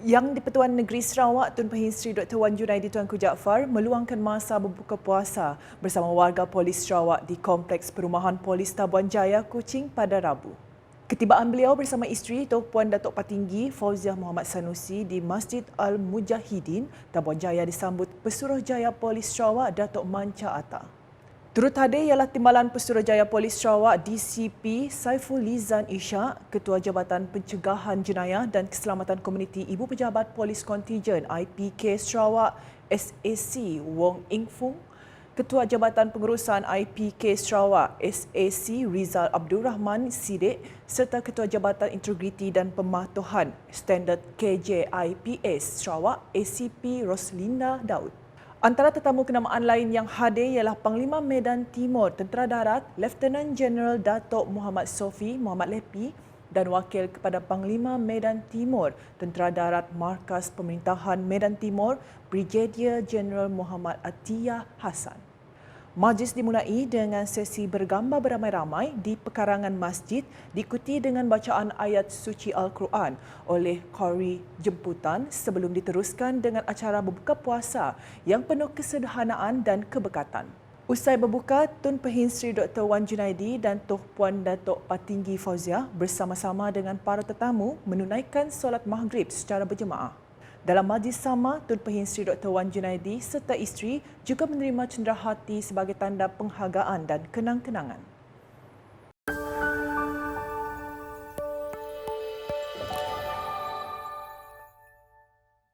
Yang di-Pertuan Negeri Sarawak Tun Pehin Sri Dr. Wan Junaidi Tuanku Jaafar meluangkan masa berbuka puasa bersama warga polis Sarawak di Kompleks Perumahan Polis Tabuan Jaya, Kuching pada Rabu. Ketibaan beliau bersama isteri Tok Puan Datuk Patinggi Fauziah Muhammad Sanusi di Masjid Al-Mujahidin, Tabuan Jaya disambut Pesuruhjaya Polis Sarawak Datuk Manca Atta. Turut hadir ialah Timbalan Pesuruhjaya Polis Sarawak DCP Saiful Lizan Isyak, Ketua Jabatan Pencegahan Jenayah dan Keselamatan Komuniti Ibu Pejabat Polis Kontijen IPK Sarawak SAC Wong Ing Fung, Ketua Jabatan Pengurusan IPK Sarawak SAC Rizal Abdul Rahman Sidik serta Ketua Jabatan Integriti dan Pematuhan Standard KJIPS Sarawak ACP Roslinda Daud. Antara tetamu kenamaan lain yang hadir ialah Panglima Medan Timur Tentera Darat Lieutenant General Datuk Muhammad Sofi Muhammad Lepi dan Wakil kepada Panglima Medan Timur Tentera Darat Markas Pemerintahan Medan Timur Brigadier General Muhammad Atiyah Hassan. Majlis dimulai dengan sesi bergambar beramai-ramai di pekarangan masjid diikuti dengan bacaan ayat suci Al-Quran oleh kori jemputan sebelum diteruskan dengan acara berbuka puasa yang penuh kesederhanaan dan kebekatan. Usai berbuka, Tun Pehin Sri Dr. Wan Junaidi dan Tuh Puan Datuk Patinggi Fauziah bersama-sama dengan para tetamu menunaikan solat maghrib secara berjemaah. Dalam majlis sama, Tun Pehin Sri Dr. Wan Junaidi serta isteri juga menerima cenderahati sebagai tanda penghargaan dan kenang-kenangan.